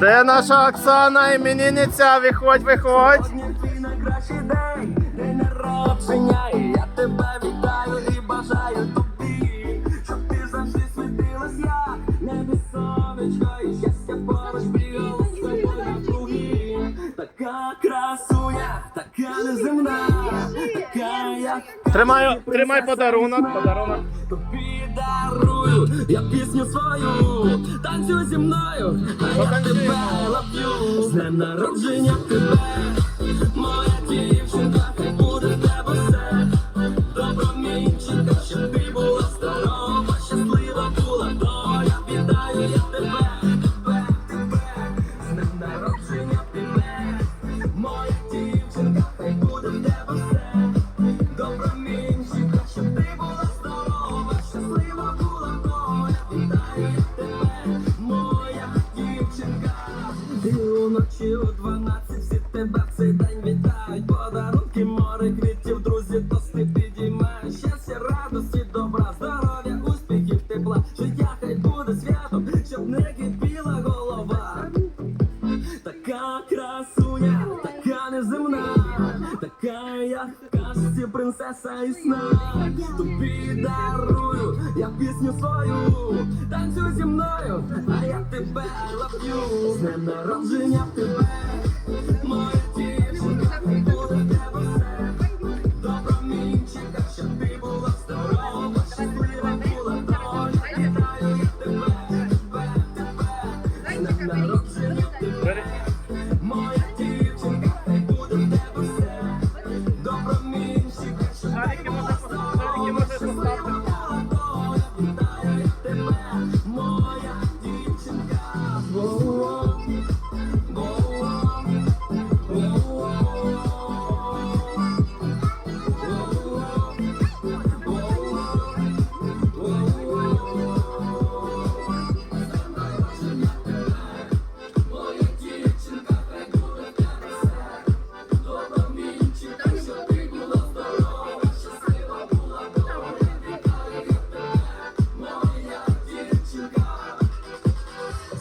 Де наша Оксана, іменинниця? Виходь, виходь. Найкращий день, день народження, і я тебе вітаю і бажаю тобі, щоб ти завжди світилась як небі сонечко, і щастя поруч бігало з тобою навкруги. Така красуня, така неземна, така Тримаю, Тримай, подарунок. Подарунок. тобі дарую, я пісню свою, танцюй зі мною, а я тебе ловлю. З днем народження тебе, така як принцеса і сна. Тобі дарую, я пісню свою, танцюй зі мною, а я тебе лап'ю, З народження тебе,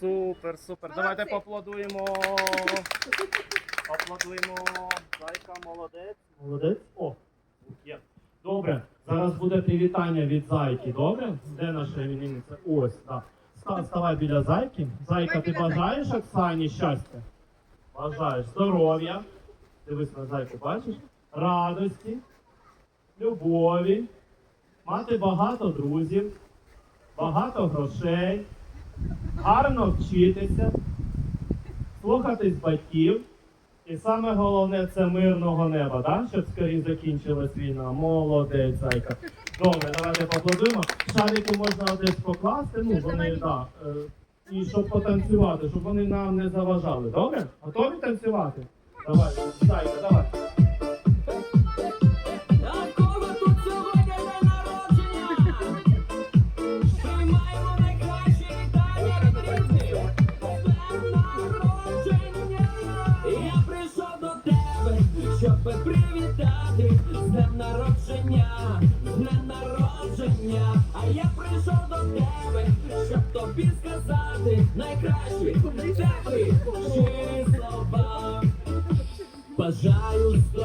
Супер, супер. Давайте поаплодуємо. Аплодуємо. Зайка, молодець. Молодець. О, є. Добре. Зараз буде привітання від зайки. Добре? Де наша іменинниця? Ось, так. Ста- Ставай біля зайки. Зайка, ти бажаєш Оксані щастя? Бажаєш здоров'я. Дивись на зайку, бачиш? Радості, любові, мати багато друзів, багато грошей гарно вчитися, слухатись батьків. І саме головне це мирного неба, да? щоб скоріше закінчилась війна. Молодець, зайка. Добре, давайте поаплодуємо. Шарики можна десь покласти, ну вони да, е, і щоб потанцювати, щоб вони нам не заважали. Добре? Готові танцювати? Давай, зайка, давай. Тебе, щоб привітати. З днем народження, з днем народження. А я прийшов до тебе, щоб тобі сказати найкращі теплі щирі слова. Бажаю здоров'я.